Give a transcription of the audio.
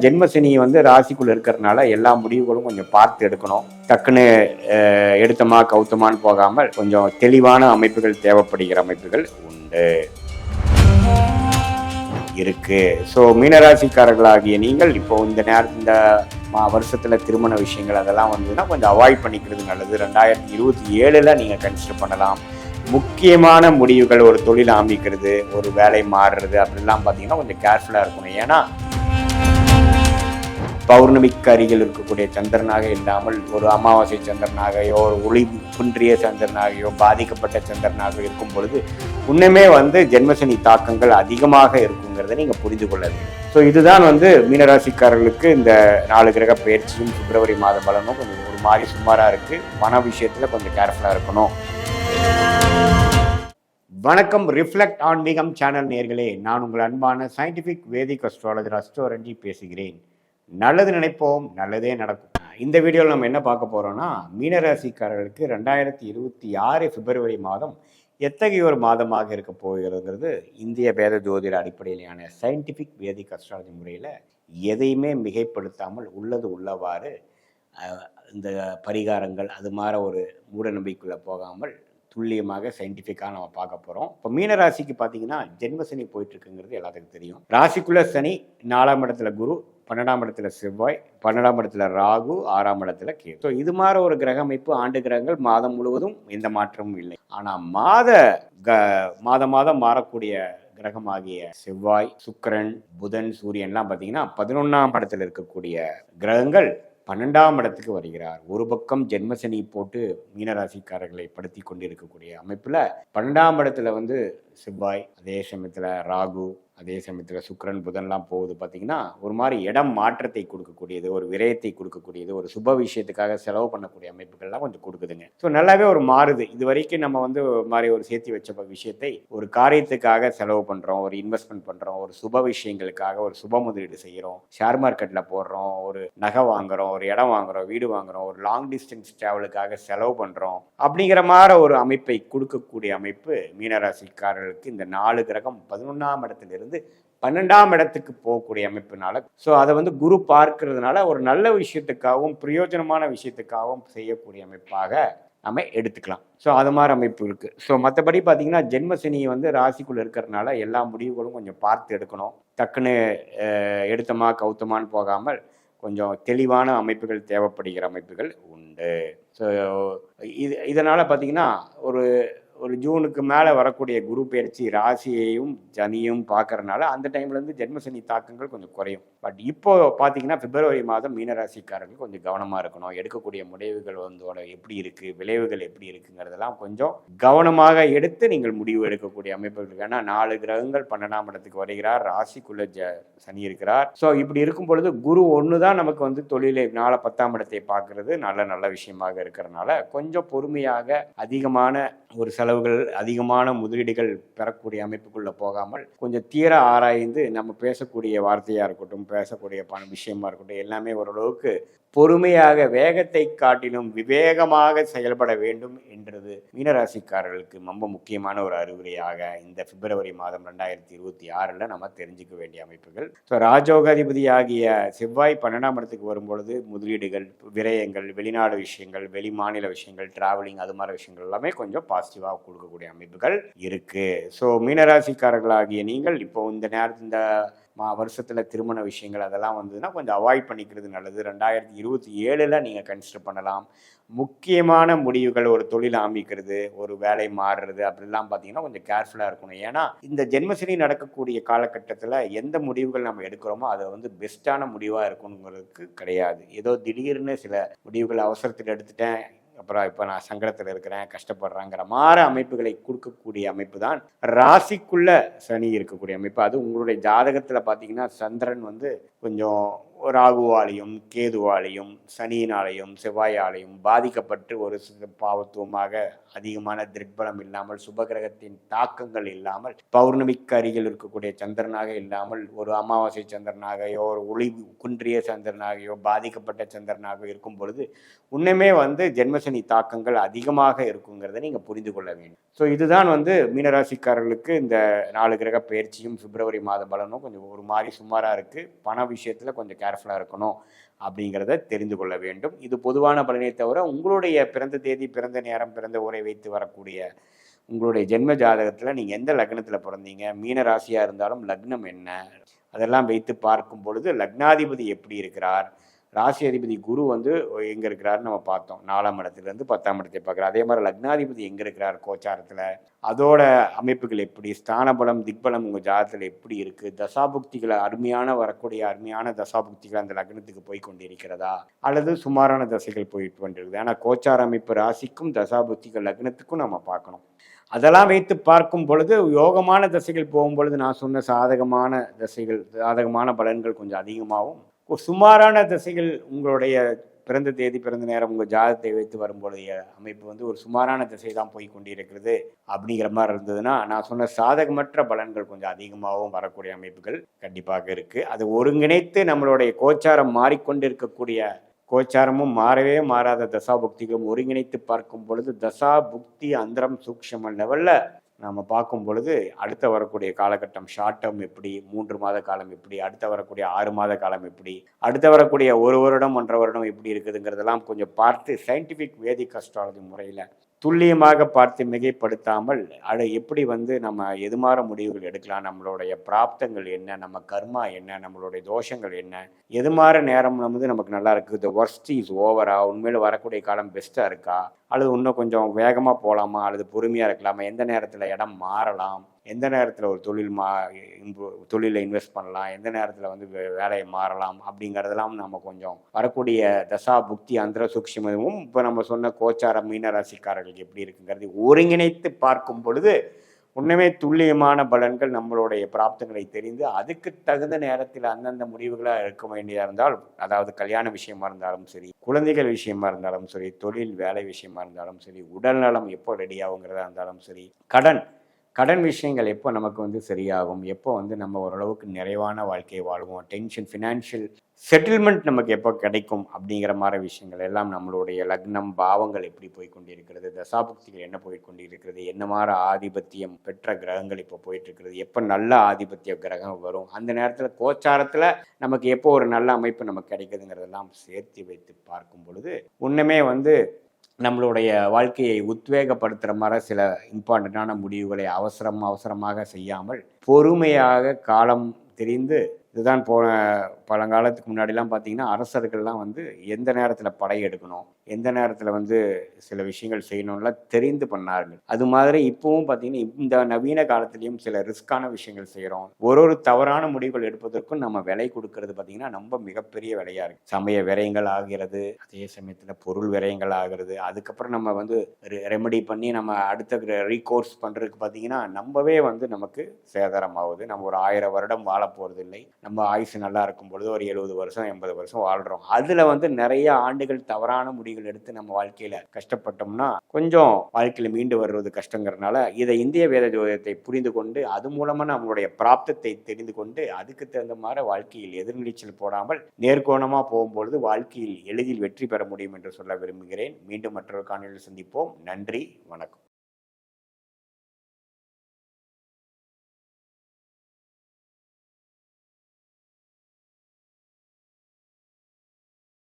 ஜென்மசனி வந்து ராசிக்குள்ள இருக்கிறதுனால எல்லா முடிவுகளும் கொஞ்சம் பார்த்து எடுக்கணும். டக்குன்னு எடுத்தமா கவுத்தமான்னு போகாமல் கொஞ்சம் தெளிவான அமைப்புகள் தேவைப்படுகிற அமைப்புகள் உண்டு. இருக்கு. ஸோ மீனராசிக்காரர்களாகிய நீங்கள் இப்போ இந்த நேரம் இந்த மா- வருஷத்துல திருமண விஷயங்கள் அதெல்லாம் வந்ததுன்னா கொஞ்சம் அவாய்ட் பண்ணிக்கிறது நல்லது. ரெண்டாயிரத்தி இருபத்தி ஏழுல நீங்க கன்சிடர் பண்ணலாம். முக்கியமான முடிவுகள் ஒரு தொழில் ஆமிக்கிறது ஒரு வேலை மாறுறது அப்படிலாம் பார்த்தீங்கன்னா கொஞ்சம் கேர்ஃபுல்லாக இருக்கணும். ஏன்னா பௌர்ணமிக்கு அருகில் இருக்கக்கூடிய சந்திரனாக இல்லாமல் ஒரு அமாவாசை சந்திரனாகையோ ஒரு ஒளி குன்றிய சந்திரனாகையோ பாதிக்கப்பட்ட சந்திரனாக இருக்கும் பொழுது இன்னுமே வந்து ஜென்மசனி தாக்கங்கள் அதிகமாக இருக்குங்கிறத நீங்கள் புரிந்து கொள்ள வேண்டும். ஸோ இதுதான் வந்து மீனராசிக்காரர்களுக்கு இந்த நாலு கிரக பயிற்சியும் பிப்ரவரி மாத பலனும் கொஞ்சம் ஒரு மாதிரி சுமாராக இருக்குது பண விஷயத்தில் கொஞ்சம் கேர்ஃபுல்லாக இருக்கணும். வணக்கம். ரிஃப்ளெக்ட் ஆன்மீகம் சேனல் நேர்களே நான் உங்கள் அன்பான சயின்டிஃபிக் வேதிக் அஸ்ட்ராலஜர் அஸ்ட்ரோரஞ்சி பேசுகிறேன். நல்லது நினைப்போம் நல்லதே நடக்கும். இந்த வீடியோவில் நம்ம என்ன பார்க்க போகிறோன்னா மீனராசிக்காரர்களுக்கு ரெண்டாயிரத்தி இருபத்தி ஆறு பிப்ரவரி மாதம் எத்தகைய ஒரு மாதமாக இருக்க போகிறதுங்கிறது இந்திய வேத ஜோதிட அடிப்படையிலான சயின்டிஃபிக் வேதிக் அஸ்ட்ராலஜி முறையில் எதையுமே மிகைப்படுத்தாமல் உள்ளது உள்ளவாறு இந்த பரிகாரங்கள் அது மாதிரி ஒரு மூடநம்பிக்கைக்குள்ளே போகாமல் துல்லியமாக சயின்டிஃபிக்காக நம்ம பார்க்க போகிறோம் இப்போ மீன ராசிக்கு பார்த்தீங்கன்னா ஜென்மசனி போயிட்டு இருக்குங்கிறது எல்லாத்துக்கும் தெரியும். ராசிக்குள்ள சனி நாலாம் இடத்துல குரு பன்னெண்டாம் இடத்துல செவ்வாய் பன்னெண்டாம் இடத்துல ராகு ஆறாம் இடத்துல கேது. ஸோ இது மாதிரி ஒரு கிரக அமைப்பு ஆண்டு கிரகங்கள் மாதம் முழுவதும் எந்த மாற்றமும் இல்லை. ஆனால் மாத க மாதம் மாதம் மாறக்கூடிய கிரகமாகிய செவ்வாய் சுக்கிரன் புதன் சூரியன்லாம் பார்த்தீங்கன்னா பதினொன்றாம் இடத்துல இருக்கக்கூடிய கிரகங்கள் பன்னெண்டாம் இடத்துக்கு வருகிறார். ஒரு பக்கம் ஜென்மசனி போட்டு மீனராசிக்காரர்களை படுத்தி கொண்டிருக்கக்கூடிய அமைப்பில் பன்னெண்டாம் இடத்துல வந்து செவ்வாய் அதே சமயத்தில் ராகு அதே சமயத்தில் சுக்கரன் புதன்லாம் போகுது பார்த்தீங்கன்னா ஒரு மாதிரி இடம் மாற்றத்தை கொடுக்கக்கூடியது ஒரு விரயத்தை கொடுக்கக்கூடியது ஒரு சுப விஷயத்துக்காக செலவு பண்ணக்கூடிய அமைப்புகள்லாம் கொஞ்சம் கொடுக்குதுங்க. ஸோ நல்லாவே ஒரு மாறுது. இது வரைக்கும் நம்ம வந்து ஒரு மாதிரி ஒரு சேர்த்து வச்ச விஷயத்தை ஒரு காரியத்துக்காக செலவு பண்ணுறோம் ஒரு இன்வெஸ்ட்மெண்ட் பண்ணுறோம் ஒரு சுப விஷயங்களுக்காக ஒரு சுப முதலீடு செய்கிறோம் ஷேர் மார்க்கெட்டில் போடுறோம் ஒரு நகை வாங்குகிறோம் ஒரு இடம் வாங்குறோம் வீடு வாங்குறோம் ஒரு லாங் டிஸ்டன்ஸ் ட்ராவலுக்காக செலவு பண்ணுறோம் அப்படிங்கிற மாதிரி ஒரு அமைப்பை கொடுக்கக்கூடிய அமைப்பு மீனராசிக்காரர்களுக்கு இந்த நாலு கிரகம் பதினொன்றாம் இடத்திலிருந்து வந்து பன்னெண்டாம் இடத்துக்கு போகக்கூடிய அமைப்புனால. ஸோ அதை வந்து குரு பார்க்கறதுனால ஒரு நல்ல விஷயத்துக்காகவும் பிரயோஜனமான விஷயத்துக்காகவும் செய்யக்கூடிய அமைப்பாக நம்ம எடுத்துக்கலாம். ஸோ அது மாதிரி அமைப்பு இருக்குது ஸோ மற்றபடி பார்த்தீங்கன்னா ஜென்மசனி வந்து ராசிக்குள்ளே இருக்கிறதுனால எல்லா முடிவுகளும் கொஞ்சம் பார்த்து எடுக்கணும். டக்குன்னு எடுத்தமா கவுத்தமான்னு போகாமல் கொஞ்சம் தெளிவான அமைப்புகள் தேவைப்படுகிற அமைப்புகள் உண்டு. ஸோ இது இதனால் பார்த்தீங்கன்னா ஒரு ஒரு ஜூனுக்கு மேலே வரக்கூடிய குரு பயிற்சி ராசியையும் சனியும் பார்க்கறனால அந்த டைம்லேருந்து ஜென்மசனி தாக்கங்கள் கொஞ்சம் குறையும். பட் இப்போ பார்த்தீங்கன்னா பிப்ரவரி மாதம் மீனராசிக்காரர்கள் கொஞ்சம் கவனமாக இருக்கணும். எடுக்கக்கூடிய முடிவுகள் வந்து எப்படி இருக்குது விளைவுகள் எப்படி இருக்குங்கிறதெல்லாம் கொஞ்சம் கவனமாக எடுத்து நீங்கள் முடிவு எடுக்கக்கூடிய அமைப்புகள். ஏன்னா நாலு கிரகங்கள் பன்னெண்டாம் இடத்துக்கு வருகிறார். ராசிக்குள்ள ஜ சனி இருக்கிறார். ஸோ இப்படி இருக்கும் பொழுது குரு ஒன்று தான் நமக்கு வந்து தொழிலை நாலு பத்தாம் இடத்தை பார்க்கறது நல்ல நல்ல விஷயமாக இருக்கிறனால கொஞ்சம் பொறுமையாக அதிகமான ஒரு செலவுகள் அதிகமான முதலீடுகள் பெறக்கூடிய அமைப்புக்குள்ளே போகாமல் கொஞ்சம் தீர ஆராய்ந்து நம்ம பேசக்கூடிய வார்த்தையாக இருக்கட்டும் பேசக்கூடிய பண விஷயமா இருக்கட்டும் எல்லாமே ஓரளவுக்கு பொறுமையாக வேகத்தை காட்டிலும் விவேகமாக செயல்பட வேண்டும் என்றது மீனராசிக்காரர்களுக்கு ரொம்ப முக்கியமான ஒரு அறிவுரையாக இந்த பிப்ரவரி மாதம் ரெண்டாயிரத்தி இருபத்தி ஆறில் நம்ம தெரிஞ்சுக்க வேண்டிய அமைப்புகள். ஸோ ராஜோகாதிபதி ஆகிய செவ்வாய் பன்னெண்டாம் இடத்துக்கு வரும்பொழுது முதலீடுகள் விரயங்கள் வெளிநாடு விஷயங்கள் வெளி மாநில விஷயங்கள் டிராவலிங் அது மாதிரி விஷயங்கள் எல்லாமே கொஞ்சம் பாசிட்டிவாக கொடுக்கக்கூடிய அமைப்புகள் இருக்கு. ஸோ மீனராசிக்காரர்களாகிய நீங்கள் இப்போ இந்த நேரத்தில் இந்த மா வருஷத்தில் திருமண விஷயங்கள் அதெல்லாம் வந்ததுன்னா கொஞ்சம் அவாய்ட் பண்ணிக்கிறது நல்லது. ரெண்டாயிரத்தி இருபத்தி ஏழில் நீங்கள் கன்சிடர் பண்ணலாம். முக்கியமான முடிவுகள் ஒரு தொழில் ஆமிக்கிறது ஒரு வேலை மாறுறது அப்படிலாம் பார்த்தீங்கன்னா கொஞ்சம் கேர்ஃபுல்லாக இருக்கணும். ஏன்னா இந்த ஜென்மசனி நடக்கக்கூடிய காலகட்டத்தில் எந்த முடிவுகள் நம்ம எடுக்கிறோமோ அது வந்து பெஸ்ட்டான முடிவாக இருக்கணுங்கிறதுக்கு கிடையாது. ஏதோ திடீர்னு சில முடிவுகள் அவசரத்தில் எடுத்துட்டேன் அப்புறம் இப்போ நான் சங்கடத்தில் இருக்கிறேன் கஷ்டப்படுறேங்கிற மாற அமைப்புகளை கொடுக்கக்கூடிய அமைப்பு தான் ராசிக்குள்ள சனி இருக்கக்கூடிய அமைப்பு. அது உங்களுடைய ஜாதகத்தில் பார்த்தீங்கன்னா சந்திரன் வந்து கொஞ்சம் ராகுவாலையும் கேதுவாலையும் சனியினாலையும் செவ்வாயாலையும் பாதிக்கப்பட்டு ஒரு பாவத்துவமாக அதிகமான திரிபலம் இல்லாமல் சுபகிரகத்தின் தாக்கங்கள் இல்லாமல் பௌர்ணமிக்கு அருகில் இருக்கக்கூடிய சந்திரனாக இல்லாமல் ஒரு அமாவாசை சந்திரனாகையோ ஒரு ஒளி குன்றிய சந்திரனாகையோ பாதிக்கப்பட்ட சந்திரனாக இருக்கும் பொழுது உன்னுமே வந்து ஜென்மசனி தாக்கங்கள் அதிகமாக இருக்குங்கிறத நீங்கள் புரிந்து கொள்ள வேண்டும். ஸோ இதுதான் வந்து மீனராசிக்காரர்களுக்கு இந்த நாலு கிரக பயிற்சியும் பிப்ரவரி மாத பலனும் கொஞ்சம் ஒரு மாதிரி சுமாராக இருக்குது பண விஷயத்தில் கொஞ்சம் கேர்ஃபுல்லாக இருக்கணும் அப்படிங்கிறத தெரிந்து கொள்ள வேண்டும். இது பொதுவான பலனை தவிர உங்களுடைய பிறந்த தேதி பிறந்த நேரம் பிறந்த ஊரை வைத்து வரக்கூடிய உங்களுடைய ஜென்ம ஜாதகத்தில் நீங்கள் எந்த லக்னத்தில் பிறந்தீங்க மீன ராசியாக இருந்தாலும் லக்னம் என்ன? அதெல்லாம் வைத்து பார்க்கும் பொழுது லக்னாதிபதி எப்படி இருக்கிறார்? ராசி அதிபதி குரு வந்து எங்கே இருக்கிறாருன்னு நம்ம பார்த்தோம். நாலாம் இடத்துலேருந்து பத்தாம் இடத்தை பார்க்குறோம் அதே மாதிரி லக்னாதிபதி எங்கே இருக்கிறார் கோச்சாரத்தில்? அதோட அமைப்புகள் எப்படி? ஸ்தானபலம் திக்பலம் உங்கள் ஜாதகத்தில் எப்படி இருக்குது தசாபுக்திகளை அருமையான வரக்கூடிய அருமையான தசாபுக்திகள் அந்த லக்னத்துக்கு போய் கொண்டிருக்கிறதா? அல்லது சுமாரான தசைகள் போயிட்டு கொண்டிருக்குது. ஆனால் கோச்சார அமைப்பு ராசிக்கும் தசாபுக்திகள் லக்னத்துக்கும் நம்ம பார்க்கணும். அதெல்லாம் வைத்து பார்க்கும் பொழுது யோகமான தசைகள் போகும் பொழுது நான் சொன்ன சாதகமான தசைகள் சாதகமான பலன்கள் கொஞ்சம் அதிகமாகவும் ஒரு சுமாரான திசைகள் உங்களுடைய பிறந்த தேதி பிறந்த நேரம் உங்கள் ஜாதகத்தை வைத்து வரும்பொழுதைய அமைப்பு வந்து ஒரு சுமாரான திசை தான் போய் கொண்டிருக்கிறது அப்படிங்கிற மாதிரி இருந்ததுன்னா நான் சொன்ன சாதகமற்ற பலன்கள் கொஞ்சம் அதிகமாகவும் வரக்கூடிய அமைப்புகள் கண்டிப்பாக இருக்குது அது ஒருங்கிணைத்து நம்மளுடைய கோச்சாரம் மாறிக்கொண்டிருக்கக்கூடிய கோச்சாரமும் மாறவே மாறாத தசா புக்திகளும் ஒருங்கிணைத்து பார்க்கும் பொழுது தசா புக்தி அந்தரம் சூக்ஷம லெவலில் நாம் பார்க்கும் பொழுது அடுத்த வரக்கூடிய காலகட்டம் ஷார்ட் டேர்ம் எப்படி மூன்று மாத காலம் எப்படி அடுத்த வரக்கூடிய ஆறு மாத காலம் எப்படி அடுத்த வரக்கூடிய ஒரு வருடம் ஒன்றரை வருடம் எப்படி இருக்குதுங்கிறதெல்லாம் கொஞ்சம் பார்த்து சயின்டிஃபிக் வேதிக் அஸ்ட்ராலஜி முறையில் துல்லியமாக பார்த்து மிகைப்படுத்தாமல் அதை எப்படி வந்து நம்ம எதுமாற முடிவுகள் எடுக்கலாம் நம்மளுடைய பிராப்தங்கள் என்ன நம்ம கர்மா என்ன நம்மளுடைய தோஷங்கள் என்ன எதுமாற நேரம் வந்து நமக்கு நல்லா இருக்குது. த ஒர்ஸ்ட் இஸ் ஓவரா உண்மையில் வரக்கூடிய காலம் பெஸ்ட்டாக இருக்கா? அல்லது இன்னும் கொஞ்சம் வேகமாக போகலாமா அல்லது பொறுமையாக இருக்கலாமா? எந்த நேரத்தில் இடம் மாறலாம்? எந்த நேரத்தில் ஒரு தொழில் மா தொழிலில் இன்வெஸ்ட் பண்ணலாம்? எந்த நேரத்தில் வந்து வே- வேலையை மாறலாம்? அப்படிங்கிறதெல்லாம் நம்ம கொஞ்சம் வரக்கூடிய தசா புக்தி அந்தர சூக்ஷ்மமும் இப்போ நம்ம சொன்ன கோச்சார மீன ராசிக்காரர்களுக்கு எப்படி இருக்குங்கிறது ஒருங்கிணைத்து பார்க்கும் பொழுது உண்மையே துல்லியமான பலன்கள் நம்மளுடைய பிராப்தங்களை தெரிந்து அதுக்கு தகுந்த நேரத்தில் அந்தந்த முடிவுகளாக இருக்க வேண்டியதாக இருந்தால் அதாவது கல்யாண விஷயமா இருந்தாலும் சரி குழந்தைகள் விஷயமா இருந்தாலும் சரி தொழில் வேலை விஷயமா இருந்தாலும் சரி உடல்நலம் எப்போ ரெடி ஆகுங்கிறதா இருந்தாலும் சரி கடன் கடன் விஷயங்கள் எப்போ நமக்கு வந்து சரியாகும்? எப்போ வந்து நம்ம ஓரளவுக்கு நிறைவான வாழ்க்கையை வாழ்வோம்? டென்ஷன் ஃபினான்ஷியல் செட்டில்மெண்ட் நமக்கு எப்போ கிடைக்கும்? அப்படிங்கிற மாதிரி விஷயங்கள் எல்லாம் நம்மளுடைய லக்னம் பாவங்கள் எப்படி போய் கொண்டிருக்கிறது? தசாபுக்திகள் என்ன போய் கொண்டிருக்கிறது? என்ன மாதிரி ஆதிபத்தியம் பெற்ற கிரகங்கள் இப்போ போயிட்டு இருக்கிறது எப்போ நல்ல ஆதிபத்திய கிரகம் வரும்? அந்த நேரத்தில் கோச்சாரத்தில் நமக்கு எப்போ ஒரு நல்ல அமைப்பு நமக்கு கிடைக்குதுங்கிறதெல்லாம் சேர்த்து வைத்து பார்க்கும் பொழுது ஒன்றுமே வந்து நம்மளுடைய வாழ்க்கையை உத்வேகப்படுத்துகிற மாதிரி சில இம்பார்ட்டண்ட்டான முடிவுகளை அவசரம் அவசரமாக செய்யாமல் பொறுமையாக காலம் தெரிந்து இதுதான் போன பழங்காலத்துக்கு முன்னாடிலாம் பார்த்தீங்கன்னா அரசர்கள்லாம் வந்து எந்த நேரத்தில் படையெடுக்கணும் எந்த நேரத்தில் வந்து சில விஷயங்கள் செய்யணும்லாம் தெரிந்து பண்ணார்கள் அது மாதிரி இப்போவும் பார்த்தீங்கன்னா இந்த நவீன காலத்திலையும் சில ரிஸ்கான விஷயங்கள் செய்கிறோம் ஒரு ஒரு தவறான முடிவுகள் எடுப்பதற்கும் நம்ம விலை கொடுக்கறது பார்த்தீங்கன்னா ரொம்ப மிகப்பெரிய விலையாக இருக்குது சமய விரயங்கள் ஆகிறது அதே சமயத்தில் பொருள் விரயங்கள் ஆகிறது. அதுக்கப்புறம் நம்ம வந்து ரெமெடி பண்ணி நம்ம அடுத்த ரீகோர்ஸ் பண்ணுறதுக்கு பார்த்தீங்கன்னா நம்மவே வந்து நமக்கு சேதாரம் ஆகுது நம்ம ஒரு ஆயிரம் வருடம் வாழ போகிறது இல்லை. நம்ம ஆயுசு நல்லா இருக்கும் பொழுது ஒரு எழுபது வருஷம் எண்பது வருஷம் வாழ்கிறோம் அதில் வந்து நிறைய ஆண்டுகள் தவறான முடிவுகள் எடுத்து நம்ம வாழ்க்கையில் கஷ்டப்பட்டோம்னா கொஞ்சம் வாழ்க்கையில் மீண்டு வர்றது கஷ்டங்கிறதுனால இதை இந்திய வேத ஜோதிடத்தை புரிந்து கொண்டு அது மூலமாக நம்மளுடைய பிராப்தத்தை தெரிந்து கொண்டு அதுக்கு தகுந்த மாதிரி வாழ்க்கையில் எதிர்நீச்சல் போடாமல் நேர்கோணமாக போகும்பொழுது வாழ்க்கையில் எளிதில் வெற்றி பெற முடியும் என்று சொல்ல விரும்புகிறேன். மீண்டும் மற்றொரு காணொலியில் சந்திப்போம். நன்றி. வணக்கம்.